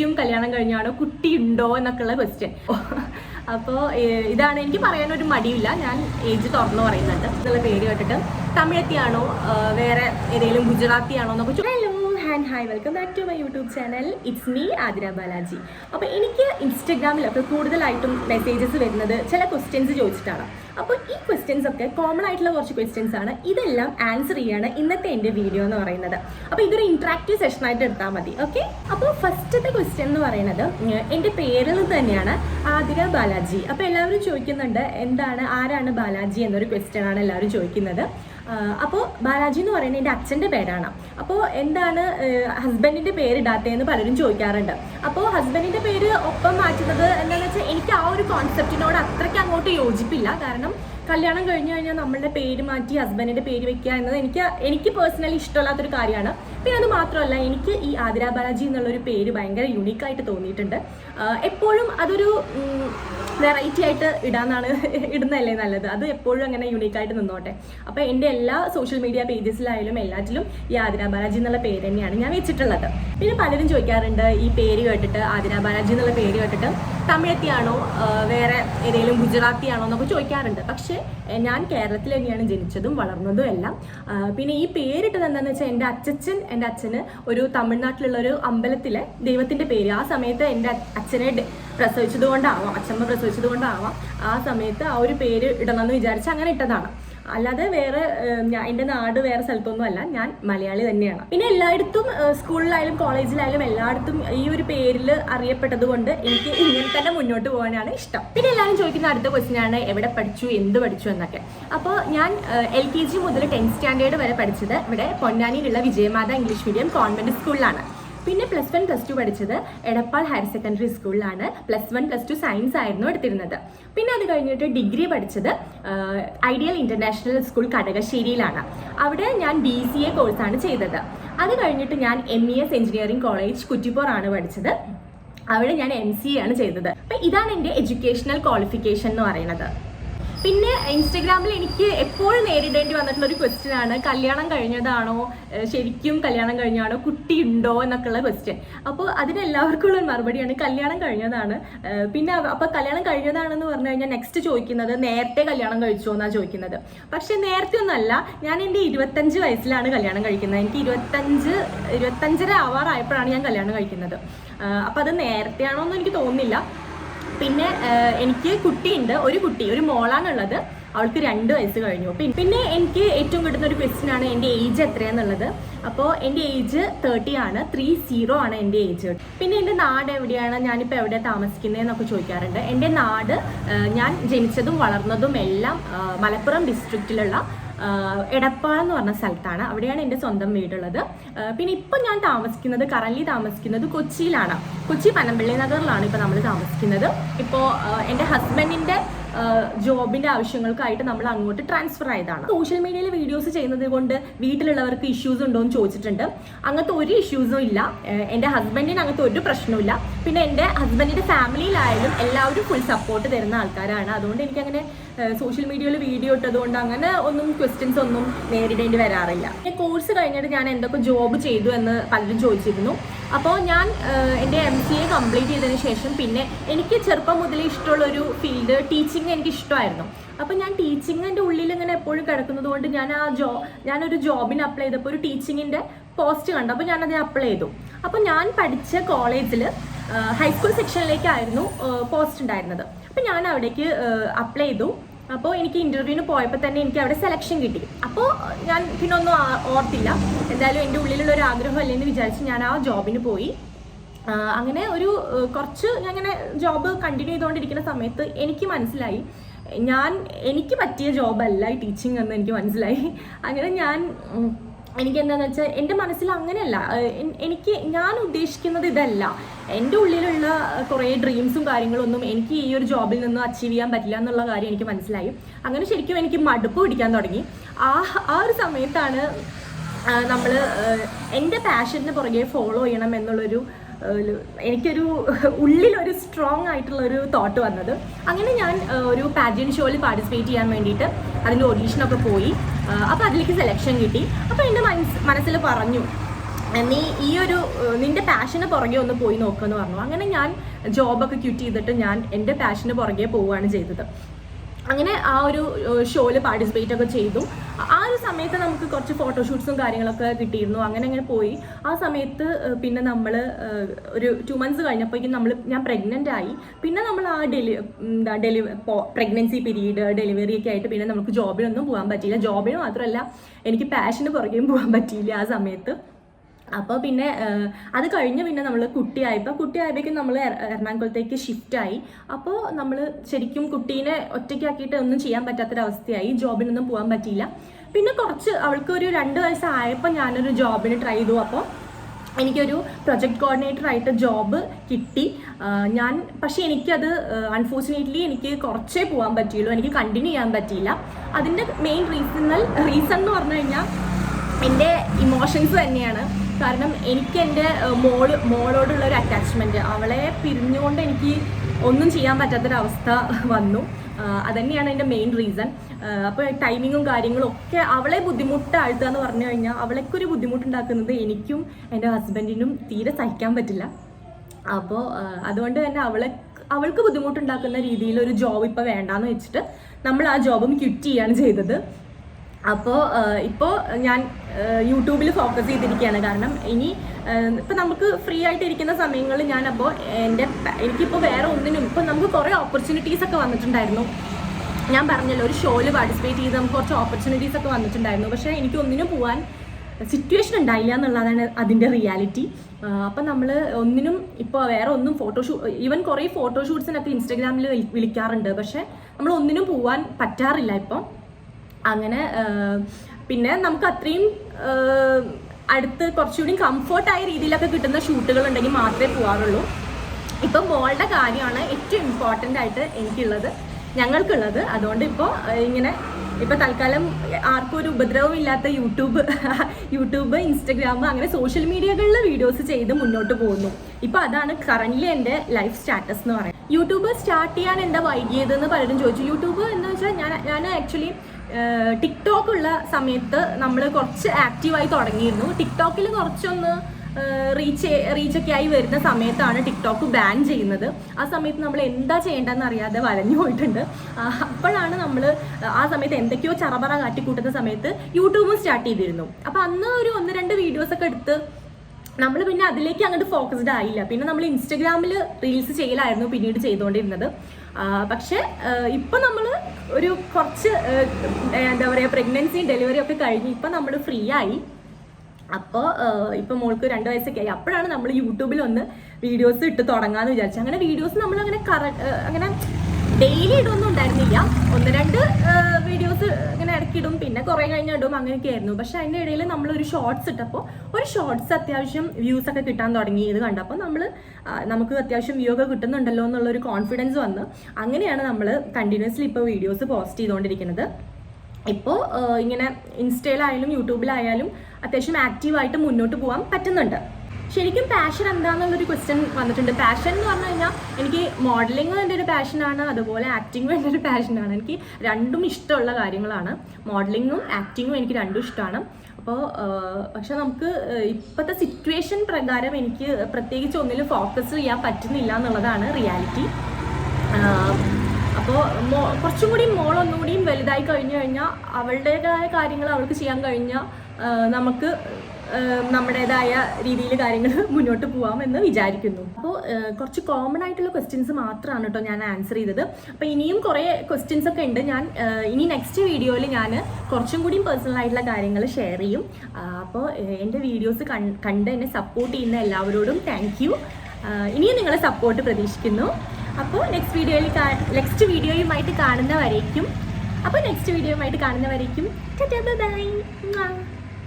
ശരിക്കും കല്യാണം കഴിഞ്ഞാണോ? കുട്ടി ഉണ്ടോ എന്നൊക്കെയുള്ള ക്വസ്റ്റ്യൻ അപ്പോൾ ഇതാണ് എനിക്ക് പറയാൻ ഒരു മടിയില്ല. ഞാൻ ഏജ് തുറന്നു പറയുന്നുണ്ട്. എന്നുള്ള പേര് കേട്ടിട്ട് തമിഴത്തിയാണോ? വേറെ ഏതെങ്കിലും ഗുജറാത്തി ആണോ എന്നൊക്കെ hi welcome back to my YouTube channel it's me Athira Balaji അപ്പോൾ എനിക്ക് ഇൻസ്റ്റഗ്രാമിലൊക്കെ കൂടുതലായിട്ടും മെസ്സേജസ് വരുന്നത് ചില ക്വസ്റ്റ്യൻസ് ചോദിച്ചിട്ടാണ്. അപ്പോൾ ഈ ക്വസ്റ്റ്യൻസ് ഒക്കെ കോമൺ ആയിട്ടുള്ള കുറച്ച് ക്വസ്റ്റ്യൻസ് ആണ്. ഇതെല്ലാം ആൻസർ ചെയ്യാണ് ഇന്നത്തെ എന്റെ വീഡിയോ എന്ന് പറയുന്നത്. അപ്പോൾ ഇതൊരു ഇൻട്രാക്റ്റീവ് സെഷൻ ആയിട്ട് എടുത്താൽ മതി ഓക്കെ അപ്പോൾ ഫസ്റ്റത്തെ ക്വസ്റ്റ്യൻ എന്ന് പറയുന്നത് എന്റെ പേരിൽ തന്നെയാണ് ആതിര ബാലാജി. അപ്പോൾ എല്ലാവരും ചോദിക്കുന്നുണ്ട് എന്താണ് ആരാണ് ബാലാജി എന്നൊരു ക്വസ്റ്റ്യൻ ആണ് എല്ലാവരും ചോദിക്കുന്നത്. അപ്പോൾ ബാലാജി എന്ന് പറയുന്നത് എന്റെ അച്ഛന്റെ പേരാണ്. അപ്പോൾ എന്താണ് ഹസ്ബൻഡിന്റെ പേര് ഇടാത്തതെന്ന് പലരും ചോദിക്കാറുണ്ട്. അപ്പോൾ ഹസ്ബൻഡിന്റെ പേര് ഒപ്പം മാറ്റുന്നത് എന്താണെന്ന് വെച്ചാൽ എനിക്ക് ആ ഒരു കോൺസെപ്റ്റിനോട് അത്രയ്ക്ക് അങ്ങോട്ട് യോജിപ്പില്ല. കാരണം കല്യാണം കഴിഞ്ഞു കഴിഞ്ഞാൽ നമ്മളുടെ പേര് മാറ്റി ഹസ്ബൻഡിന്റെ പേര് വെക്കുക എന്നത് എനിക്ക് എനിക്ക് പേഴ്സണലി ഇഷ്ടമല്ലാത്തൊരു കാര്യമാണ്. പിന്നെ അത് മാത്രമല്ല എനിക്ക് ഈ ആതിര ബാലാജി എന്നുള്ളൊരു പേര് ഭയങ്കര യുണീക്കായിട്ട് തോന്നിയിട്ടുണ്ട്. എപ്പോഴും അതൊരു വെറൈറ്റി ആയിട്ട് ഇടാന്നാണ് ഇടുന്നതല്ലേ നല്ലത്. അത് എപ്പോഴും അങ്ങനെ യുണീക്കായിട്ട് നിന്നോട്ടെ. അപ്പോൾ എന്റെ എല്ലാ സോഷ്യൽ മീഡിയ പേജസിലായാലും എല്ലാറ്റിലും ഈ ആതിര ബാലാജി എന്നുള്ള പേര് തന്നെയാണ് ഞാൻ വെച്ചിട്ടുള്ളത്. പിന്നെ പലരും ചോദിക്കാറുണ്ട് ഈ പേര് കേട്ടിട്ട് ആതിര ബാലാജി എന്നുള്ള പേര് കേട്ടിട്ട് തമിഴത്തിയാണോ വേറെ ഏതെങ്കിലും ഗുജറാത്തി ആണോ എന്നൊക്കെ ചോദിക്കാറുണ്ട്. പക്ഷേ ഞാൻ കേരളത്തിൽ തന്നെയാണ് ജനിച്ചതും വളർന്നതും എല്ലാം. പിന്നെ ഈ പേരിട്ടത് എന്താണെന്ന് വെച്ചാൽ എന്റെ അച്ഛൻ എന്റെ അച്ഛന് ഒരു തമിഴ്നാട്ടിലുള്ള ഒരു അമ്പലത്തിലെ ദൈവത്തിന്റെ പേര്. ആ സമയത്ത് എന്റെ അച്ഛനെ ഡെ- പ്രസവിച്ചത് കൊണ്ടാവാം പ്രസവിച്ചത് കൊണ്ടാവാം ആ സമയത്ത് ആ ഒരു പേര് ഇടണമെന്ന് വിചാരിച്ച് അങ്ങനെ ഇട്ടതാണ്. അല്ലാതെ വേറെ എന്റെ നാട് വേറെ സ്ഥലത്തൊന്നും അല്ല ഞാൻ മലയാളി തന്നെയാണ്. പിന്നെ എല്ലായിടത്തും സ്കൂളിലായാലും കോളേജിലായാലും എല്ലായിടത്തും ഈ ഒരു പേരിൽ അറിയപ്പെട്ടത് കൊണ്ട് എനിക്ക് ഇങ്ങനെ തന്നെ മുന്നോട്ട് പോകാനാണ് ഇഷ്ടം. പിന്നെ എല്ലാവരും ചോദിക്കുന്ന അടുത്ത ക്വസ്റ്റ്യൻ ആണ് എവിടെ പഠിച്ചു എന്ത് പഠിച്ചു എന്നൊക്കെ. അപ്പോൾ ഞാൻ എൽ കെ ജി മുതൽ ടെൻത്ത് സ്റ്റാൻഡേർഡ് വരെ പഠിച്ചത് ഇവിടെ പൊന്നാനിയിലുള്ള വിജയമാത ഇംഗ്ലീഷ് മീഡിയം കോൺവെന്റ് സ്കൂളിലാണ്. പിന്നെ പ്ലസ് വൺ പ്ലസ് ടു പഠിച്ചത് എടപ്പാൾ ഹയർ സെക്കൻഡറി സ്കൂളിലാണ് plus one plus two science ആയിരുന്നു എടുത്തിരുന്നത്. പിന്നെ അത് കഴിഞ്ഞിട്ട് ഡിഗ്രി പഠിച്ചത് ഐഡിയൽ ഇന്റർനാഷണൽ സ്കൂൾ കടകശ്ശേരിയിലാണ് അവിടെ ഞാൻ ബി സി എ കോഴ്സാണ് ചെയ്തത്. അത് കഴിഞ്ഞിട്ട് ഞാൻ M E S engineering college Kuttippuram ആണ് പഠിച്ചത്. അവിടെ ഞാൻ എം സി എ ആണ് ചെയ്തത്. അപ്പം ഇതാണ് എന്റെ എഡ്യൂക്കേഷണൽ ക്വാളിഫിക്കേഷൻ എന്ന് പറയുന്നത്. പിന്നെ ഇൻസ്റ്റഗ്രാമിൽ എനിക്ക് എപ്പോഴും നേരിടേണ്ടി വന്നിട്ടുള്ള ഒരു ക്വസ്റ്റ്യൻ ആണ്. കല്യാണം കഴിഞ്ഞതാണോ? ശരിക്കും കല്യാണം കഴിഞ്ഞാണോ കുട്ടി ഉണ്ടോ? എന്നൊക്കെയുള്ള ക്വസ്റ്റ്യൻ അപ്പോൾ അതിനെല്ലാവർക്കും ഉള്ള മറുപടിയാണ് കല്യാണം കഴിഞ്ഞതാണ്. പിന്നെ അപ്പൊ അപ്പോൾ കല്യാണം കഴിഞ്ഞതാണെന്ന് പറഞ്ഞു കഴിഞ്ഞാൽ നെക്സ്റ്റ് ചോദിക്കുന്നത് നേരത്തെ കല്യാണം കഴിച്ചോ എന്നാണ് ചോദിക്കുന്നത്. പക്ഷെ നേരത്തെ ഒന്നല്ല ഞാൻ എന്റെ ഇരുപത്തഞ്ച് വയസ്സിലാണ് കല്യാണം കഴിക്കുന്നത്. എനിക്ക് ഇരുപത്തഞ്ച് ഇരുപത്തഞ്ചര ആവാറായപ്പോഴാണ് ഞാൻ കല്യാണം കഴിക്കുന്നത്. അപ്പോൾ അത് നേരത്തെയാണോ എന്ന് എനിക്ക് തോന്നുന്നില്ല. പിന്നെ എനിക്ക് കുട്ടിയുണ്ട് ഒരു കുട്ടി ഒരു മോളാണുള്ളത്. അവൾക്ക് രണ്ട് വയസ്സ് കഴിഞ്ഞു. പിന്നെ എനിക്ക് ഏറ്റവും കിട്ടുന്ന ഒരു ക്വസ്റ്റ്യൻ ആണ് എന്റെ ഏജ് എത്രയാന്നുള്ളത്? അപ്പോൾ എന്റെ ഏജ് തേർട്ടി ആണ് ത്രീ സീറോ ആണ് എന്റെ ഏജ് പിന്നെ എന്റെ നാട് എവിടെയാണ്? ഞാനിപ്പോൾ എവിടെ താമസിക്കുന്നത് താമസിക്കുന്നതെന്നൊക്കെ ചോദിക്കാറുണ്ട്. എന്റെ നാട് ഞാൻ ജനിച്ചതും വളർന്നതും എല്ലാം മലപ്പുറം ഡിസ്ട്രിക്റ്റിലുള്ള എടപ്പാൾ എന്ന് പറഞ്ഞ സ്ഥലത്താണ്. അവിടെയാണ് എന്റെ സ്വന്തം വീടുള്ളത്. പിന്നെ ഇപ്പം ഞാൻ താമസിക്കുന്നത് കറൻലി താമസിക്കുന്നത് കൊച്ചിയിലാണ്. കൊച്ചി പനമ്പള്ളി നഗറിലാണ് ഇപ്പോൾ നമ്മൾ താമസിക്കുന്നത്. ഇപ്പോൾ എന്റെ ഹസ്ബൻഡിന്റെ ജോബിന്റെ ആവശ്യങ്ങൾക്കായിട്ട് നമ്മൾ അങ്ങോട്ട് ട്രാൻസ്ഫർ ആയതാണ്. സോഷ്യൽ മീഡിയയിൽ വീഡിയോസ് ചെയ്യുന്നത് കൊണ്ട് വീട്ടിലുള്ളവർക്ക് ഇഷ്യൂസ് ഉണ്ടോ എന്ന് ചോദിച്ചിട്ടുണ്ട്. അങ്ങനത്തെ ഒരു ഇഷ്യൂസും ഇല്ല. എന്റെ ഹസ്ബൻഡിന് അങ്ങനത്തെ ഒരു പ്രശ്നവുമില്ല പിന്നെ എന്റെ ഹസ്ബൻഡിന്റെ ഫാമിലിയിലായാലും എല്ലാവരും ഫുൾ സപ്പോർട്ട് തരുന്ന ആൾക്കാരാണ്. അതുകൊണ്ട് എനിക്ക് അങ്ങനെ സോഷ്യൽ മീഡിയയിൽ വീഡിയോ ഇട്ടതുകൊണ്ട് അങ്ങനെ ഒന്നും ക്വസ്റ്റ്യൻസ് ഒന്നും നേരിടേണ്ടി വരാറില്ല. കോഴ്സ് കഴിഞ്ഞിട്ട് ഞാൻ എന്തൊക്കെ ജോബ് ചെയ്തു എന്ന് പലരും ചോദിച്ചിരുന്നു. അപ്പോൾ ഞാൻ എന്റെ എം സി എ കംപ്ലീറ്റ് ചെയ്തതിന് ശേഷം പിന്നെ എനിക്ക് ചെറുപ്പം മുതലേ ഇഷ്ടമുള്ളൊരു ഫീൽഡ് ടീച്ചിങ് എനിക്ക് ഇഷ്ടമായിരുന്നു അപ്പോൾ ഞാൻ ടീച്ചിങ്ങിന്റെ ഉള്ളിൽ ഇങ്ങനെ എപ്പോഴും കിടക്കുന്നത് കൊണ്ട് ഞാൻ ആ ജോ ഞാനൊരു ജോബിന് അപ്ലൈ ചെയ്തപ്പോൾ ഒരു ടീച്ചിങ്ങിന്റെ പോസ്റ്റ് കണ്ടു. അപ്പോൾ ഞാൻ അപ്ലൈ ചെയ്തു. അപ്പോൾ ഞാൻ പഠിച്ച കോളേജിൽ ഹൈസ്കൂൾ സെക്ഷനിലേക്കായിരുന്നു പോസ്റ്റ് ഉണ്ടായിരുന്നത്. അപ്പോൾ ഞാൻ അവിടേക്ക് അപ്ലൈ ചെയ്തു. അപ്പോൾ എനിക്ക് ഇന്റർവ്യൂവിന് പോയപ്പോൾ തന്നെ എനിക്ക് അവിടെ സെലക്ഷൻ കിട്ടി. അപ്പോൾ ഞാൻ പിന്നെ ഒന്നും ഓർത്തില്ല. എന്തായാലും എന്റെ ഉള്ളിലുള്ള ഒരു ആഗ്രഹമല്ലേ എന്ന് വിചാരിച്ച് ഞാൻ ആ ജോബിന് പോയി. അങ്ങനെ ഒരു കുറച്ച് ഞാൻ അങ്ങനെ ജോബ് കണ്ടിന്യൂ ചെയ്തുകൊണ്ടിരിക്കുന്ന സമയത്ത് എനിക്ക് മനസ്സിലായി. ഞാൻ എനിക്ക് പറ്റിയ ജോബല്ല ഈ ടീച്ചിങ് എന്ന് എനിക്ക് മനസ്സിലായി. അങ്ങനെ ഞാൻ എനിക്ക് എന്താണെന്ന് വെച്ചാൽ എന്റെ മനസ്സിൽ അങ്ങനെയല്ല. എനിക്ക് ഞാൻ ഉദ്ദേശിക്കുന്നത് ഇതല്ല. എന്റെ ഉള്ളിലുള്ള കുറേ ഡ്രീംസും കാര്യങ്ങളൊന്നും എനിക്ക് ഈ ഒരു ജോബിൽ നിന്ന് അച്ചീവ് ചെയ്യാൻ പറ്റില്ല എന്നുള്ള കാര്യം എനിക്ക് മനസ്സിലായി. അങ്ങനെ ശരിക്കും എനിക്ക് മടുപ്പ് പിടിക്കാൻ തുടങ്ങി. ആ ആ ഒരു സമയത്താണ് നമ്മൾ എന്റെ പാഷന് പുറകെ ഫോളോ ചെയ്യണം എന്നുള്ളൊരു എനിക്കൊരു ഉള്ളിലൊരു സ്ട്രോങ് ആയിട്ടുള്ള ഒരു തോട്ട് വന്നത്. അങ്ങനെ ഞാൻ ഒരു പാജൻ ഷോയിൽ പാർട്ടിസിപ്പേറ്റ് ചെയ്യാൻ വേണ്ടിയിട്ട് അതിന്റെ ഓഡീഷനൊക്കെ പോയി. അപ്പോൾ അതിലേക്ക് സെലക്ഷൻ കിട്ടി. അപ്പോൾ എന്റെ മനസ് മനസ്സിൽ പറഞ്ഞു നീ ഈ ഒരു നിന്റെ പാഷന് പുറകെ ഒന്ന് പോയി നോക്കുമെന്ന് പറഞ്ഞു. അങ്ങനെ ഞാൻ ജോബൊക്കെ ക്യൂറ്റ് ചെയ്തിട്ട് ഞാൻ എന്റെ പാഷന് പുറകെ പോവുകയാണ് ചെയ്തത്. അങ്ങനെ ആ ഒരു ഷോയിൽ പാർട്ടിസിപ്പേറ്റ് ഒക്കെ ചെയ്തു. ആ ഒരു സമയത്ത് നമുക്ക് കുറച്ച് ഫോട്ടോഷൂട്ട്സും കാര്യങ്ങളൊക്കെ കിട്ടിയിരുന്നു. അങ്ങനെ അങ്ങനെ പോയി. ആ സമയത്ത് പിന്നെ നമ്മൾ ഒരു ടു മന്ത്സ് കഴിഞ്ഞപ്പോഴേക്കും നമ്മൾ ഞാൻ പ്രഗ്നന്റ് ആയി. പിന്നെ നമ്മൾ ആ ഡെലി എന്താ ഡെലി പ്രഗ്നൻസി പീരീഡ് ഡെലിവറി ഒക്കെ ആയിട്ട് പിന്നെ നമുക്ക് ജോബിനൊന്നും പോകാൻ പറ്റിയില്ല. ജോബിന് മാത്രമല്ല എനിക്ക് പാഷന് പുറകെയും പോകാൻ പറ്റിയില്ല ആ സമയത്ത്. അപ്പോൾ പിന്നെ അത് കഴിഞ്ഞ് പിന്നെ നമ്മൾ കുട്ടിയായപ്പോൾ കുട്ടിയായപ്പോഴേക്കും നമ്മൾ എറണാകുളത്തേക്ക് ഷിഫ്റ്റായി അപ്പോൾ നമ്മൾ ശരിക്കും കുട്ടീനെ ഒറ്റയ്ക്കാക്കിയിട്ട് ഒന്നും ചെയ്യാൻ പറ്റാത്തൊരവസ്ഥയായി. ജോബിനൊന്നും പോകാൻ പറ്റിയില്ല. പിന്നെ കുറച്ച് അവൾക്ക് ഒരു രണ്ട് വയസ്സായപ്പോൾ ഞാനൊരു ജോബിന് ട്രൈ ചെയ്തു. അപ്പോൾ എനിക്കൊരു പ്രൊജക്ട് കോർഡിനേറ്റർ ആയിട്ട് ജോബ് കിട്ടി. ഞാൻ പക്ഷേ എനിക്കത് അൺഫോർച്ചുനേറ്റ്ലി എനിക്ക് കുറച്ചേ പോകാൻ പറ്റിയുള്ളൂ. എനിക്ക് കണ്ടിന്യൂ ചെയ്യാൻ പറ്റിയില്ല. അതിന്റെ മെയിൻ റീസണൽ റീസൺ എന്ന് പറഞ്ഞു കഴിഞ്ഞാൽ എന്റെ ഇമോഷൻസ് തന്നെയാണ്. കാരണം എനിക്ക് എന്റെ മോൾ മോളോടുള്ള ഒരു അറ്റാച്ച്മെന്റ് അവളെ പിരിഞ്ഞുകൊണ്ട് എനിക്ക് ഒന്നും ചെയ്യാൻ പറ്റാത്തൊരവസ്ഥ വന്നു. അതന്നെയാണ് എന്റെ മെയിൻ റീസൺ അപ്പോൾ ടൈമിങ്ങും കാര്യങ്ങളും ഒക്കെ അവളെ ബുദ്ധിമുട്ടാഴ്ത്തുക എന്ന് പറഞ്ഞു കഴിഞ്ഞാൽ അവളെക്കൊരു ബുദ്ധിമുട്ടുണ്ടാക്കുന്നത് എനിക്കും എന്റെ ഹസ്ബൻഡിനും തീരെ സഹിക്കാൻ പറ്റില്ല. അപ്പോൾ അതുകൊണ്ട് തന്നെ അവളെ അവൾക്ക് ബുദ്ധിമുട്ടുണ്ടാക്കുന്ന രീതിയിൽ ഒരു ജോബ് ഇപ്പോൾ വേണ്ടാന്ന് വെച്ചിട്ട് നമ്മൾ ആ ജോബും ക്വിറ്റ് ചെയ്യാണ് ചെയ്തത്. അപ്പോൾ ഇപ്പോൾ ഞാൻ യൂട്യൂബിൽ ഫോക്കസ് ചെയ്തിരിക്കുകയാണ് കാരണം ഇനി ഇപ്പം നമുക്ക് ഫ്രീ ആയിട്ട് ഇരിക്കുന്ന സമയങ്ങളിൽ ഞാൻ അപ്പോൾ എന്റെ എനിക്കിപ്പോൾ വേറെ ഒന്നിനും ഇപ്പം നമുക്ക് കുറേ ഓപ്പർച്യൂണിറ്റീസ് ഒക്കെ വന്നിട്ടുണ്ടായിരുന്നു. ഞാൻ പറഞ്ഞല്ലോ ഒരു ഷോയിൽ പാർട്ടിസിപ്പേറ്റ് ചെയ്ത് നമുക്ക് കുറച്ച് ഓപ്പർച്യൂണിറ്റീസ് ഒക്കെ വന്നിട്ടുണ്ടായിരുന്നു. പക്ഷേ എനിക്ക് ഒന്നിനും പോകാൻ സിറ്റുവേഷൻ ഉണ്ടായില്ല എന്നുള്ളതാണ് അതിന്റെ റിയാലിറ്റി അപ്പം നമ്മൾ ഒന്നിനും ഇപ്പോൾ വേറെ ഒന്നും ഫോട്ടോഷൂ ഈവൻ കുറേ ഫോട്ടോഷൂട്ട്സിനൊക്കെ ഇൻസ്റ്റഗ്രാമിൽ വിളിക്കാറുണ്ട്. പക്ഷേ നമ്മൾ ഒന്നിനും പോകാൻ പറ്റാറില്ല ഇപ്പം. അങ്ങനെ പിന്നെ നമുക്ക് അത്രയും അടുത്ത് കുറച്ചുകൂടി കംഫർട്ടായ രീതിയിലൊക്കെ കിട്ടുന്ന ഷൂട്ടുകൾ ഉണ്ടെങ്കിൽ മാത്രമേ പോകാറുള്ളൂ ഇപ്പം മോളുടെ കാര്യമാണ് ഏറ്റവും ഇമ്പോർട്ടന്റ് ആയിട്ട് എനിക്കുള്ളത് ഞങ്ങൾക്കുള്ളത്. അതുകൊണ്ട് ഇപ്പോൾ ഇങ്ങനെ ഇപ്പം തൽക്കാലം ആർക്കും ഒരു ഉപദ്രവം ഇല്ലാത്ത യൂട്യൂബ് യൂട്യൂബ് ഇൻസ്റ്റഗ്രാം അങ്ങനെ സോഷ്യൽ മീഡിയകളിൽ വീഡിയോസ് ചെയ്ത് മുന്നോട്ട് പോകുന്നു. ഇപ്പോൾ അതാണ് കറന്റ്ലി എന്റെ ലൈഫ് സ്റ്റാറ്റസ് എന്ന് പറയുന്നത്. യൂട്യൂബ് സ്റ്റാർട്ട് ചെയ്യാൻ എന്താ വൈകിയതെന്ന് പലരും ചോദിച്ചു. യൂട്യൂബ് എന്ന് വെച്ചാൽ ഞാൻ ഞാൻ ആക്ച്വലി ടിക്ടോക്ക് ഉള്ള സമയത്ത് നമ്മൾ കുറച്ച് ആക്റ്റീവായി തുടങ്ങിയിരുന്നു. ടിക്ടോക്കിൽ കുറച്ചൊന്ന് റീച്ച് റീച്ചൊക്കെ ആയി വരുന്ന സമയത്താണ് ടിക്ടോക്ക് ബാൻ ചെയ്യുന്നത്. ആ സമയത്ത് നമ്മൾ എന്താ ചെയ്യേണ്ടതെന്ന് അറിയാതെ വലഞ്ഞു പോയിട്ടുണ്ട്. അപ്പോഴാണ് നമ്മൾ ആ സമയത്ത് എന്തൊക്കെയോ ചറപറ കാട്ടിക്കൂട്ടുന്ന സമയത്ത് യൂട്യൂബും സ്റ്റാർട്ട് ചെയ്തിരുന്നു. അപ്പോൾ അന്ന് ഒരു ഒന്ന് രണ്ട് വീഡിയോസ് ഒക്കെ എടുത്ത് നമ്മൾ പിന്നെ അതിലേക്ക് അങ്ങോട്ട് ഫോക്കസ്ഡ് ആയില്ല. പിന്നെ നമ്മൾ ഇൻസ്റ്റഗ്രാമിൽ റീൽസ് ചെയ്യലായിരുന്നു പിന്നീട് ചെയ്തുകൊണ്ടിരുന്നത്. പക്ഷേ ഇപ്പം നമ്മൾ ഒരു കുറച്ച് എന്താ പറയുക പ്രഗ്നൻസിയും ഡെലിവറിയും ഒക്കെ കഴിഞ്ഞ് ഇപ്പം നമ്മൾ ഫ്രീ ആയി. അപ്പോൾ ഇപ്പം മോൾക്ക് രണ്ട് വയസ്സൊക്കെ ആയി. അപ്പോഴാണ് നമ്മൾ യൂട്യൂബിൽ ഒന്ന് വീഡിയോസ് ഇട്ട് തുടങ്ങാന്ന് വിചാരിച്ചു അങ്ങനെ വീഡിയോസ് നമ്മൾ അങ്ങനെ കറ അങ്ങനെ ഡെയിലി ഇടൊന്നും ഉണ്ടായിരുന്നില്ല. ഒന്ന് രണ്ട് വീഡിയോസ് ഇങ്ങനെ ഇടയ്ക്കിടും. പിന്നെ കുറേ കഴിഞ്ഞ് ഇടും. അങ്ങനെയൊക്കെ ആയിരുന്നു പക്ഷെ അതിന്റെ ഇടയിൽ നമ്മൾ ഒരു ഷോർട്സ് ഇട്ടപ്പോൾ ഒരു ഷോർട്സ് അത്യാവശ്യം വ്യൂസ് ഒക്കെ കിട്ടാൻ തുടങ്ങി. ഇത് കണ്ടപ്പോൾ നമ്മൾ നമുക്ക് അത്യാവശ്യം വ്യൂ ഒക്കെ കിട്ടുന്നുണ്ടല്ലോ എന്നുള്ളൊരു കോൺഫിഡൻസ് വന്ന് അങ്ങനെയാണ് നമ്മൾ കണ്ടിന്യൂസ്ലി ഇപ്പോൾ വീഡിയോസ് പോസ്റ്റ് ചെയ്തുകൊണ്ടിരിക്കുന്നത്. ഇപ്പോൾ ഇങ്ങനെ ഇൻസ്റ്റയിലായാലും യൂട്യൂബിലായാലും അത്യാവശ്യം ആക്റ്റീവായിട്ട് മുന്നോട്ട് പോകാൻ പറ്റുന്നുണ്ട്. ശരിക്കും പാഷൻ എന്താണെന്നുള്ളൊരു ക്വസ്റ്റ്യൻ വന്നിട്ടുണ്ട്. പാഷൻ എന്ന് പറഞ്ഞു കഴിഞ്ഞാൽ എനിക്ക് മോഡലിംഗും എന്റെ ഒരു പാഷനാണ് അതുപോലെ ആക്ടിങ്ങും എന്റെ ഒരു പാഷനാണ് എനിക്ക് രണ്ടും ഇഷ്ടമുള്ള കാര്യങ്ങളാണ്. മോഡലിങ്ങും ആക്ടിങ്ങും എനിക്ക് രണ്ടും ഇഷ്ടമാണ്. അപ്പോൾ പക്ഷെ നമുക്ക് ഇപ്പോഴത്തെ സിറ്റുവേഷൻ പ്രകാരം എനിക്ക് പ്രത്യേകിച്ച് ഒന്നിലും ഫോക്കസ് ചെയ്യാൻ പറ്റുന്നില്ല എന്നുള്ളതാണ് റിയാലിറ്റി അപ്പോൾ കുറച്ചും കൂടി മോൾ ഒന്നുകൂടിയും വലുതായി കഴിഞ്ഞു കഴിഞ്ഞാൽ അവളുടേതായ കാര്യങ്ങൾ അവൾക്ക് ചെയ്യാൻ കഴിഞ്ഞാൽ നമുക്ക് നമ്മുടേതായ രീതിയിൽ കാര്യങ്ങൾ മുന്നോട്ട് പോവാം എന്ന് വിചാരിക്കുന്നു അപ്പോൾ കുറച്ച് കോമൺ ആയിട്ടുള്ള ക്വസ്റ്റ്യൻസ് മാത്രമാണ് കേട്ടോ ഞാൻ ആൻസർ ചെയ്തത്. അപ്പോൾ ഇനിയും കുറേ ക്വസ്റ്റ്യൻസ് ഒക്കെ ഉണ്ട്. ഞാൻ ഇനി നെക്സ്റ്റ് വീഡിയോയിൽ ഞാൻ കുറച്ചും കൂടിയും പേഴ്സണൽ ആയിട്ടുള്ള കാര്യങ്ങൾ ഷെയർ ചെയ്യും. അപ്പോൾ എന്റെ വീഡിയോസ് കണ്ട് എന്നെ സപ്പോർട്ട് ചെയ്യുന്ന എല്ലാവരോടും താങ്ക് യു ഇനിയും നിങ്ങളെ സപ്പോർട്ട് പ്രതീക്ഷിക്കുന്നു. അപ്പോൾ നെക്സ്റ്റ് വീഡിയോയിൽ നെക്സ്റ്റ് വീഡിയോയുമായിട്ട് കാണുന്നവരേക്കും അപ്പോൾ നെക്സ്റ്റ് വീഡിയോയുമായിട്ട് കാണുന്നവരേക്കും ബൈ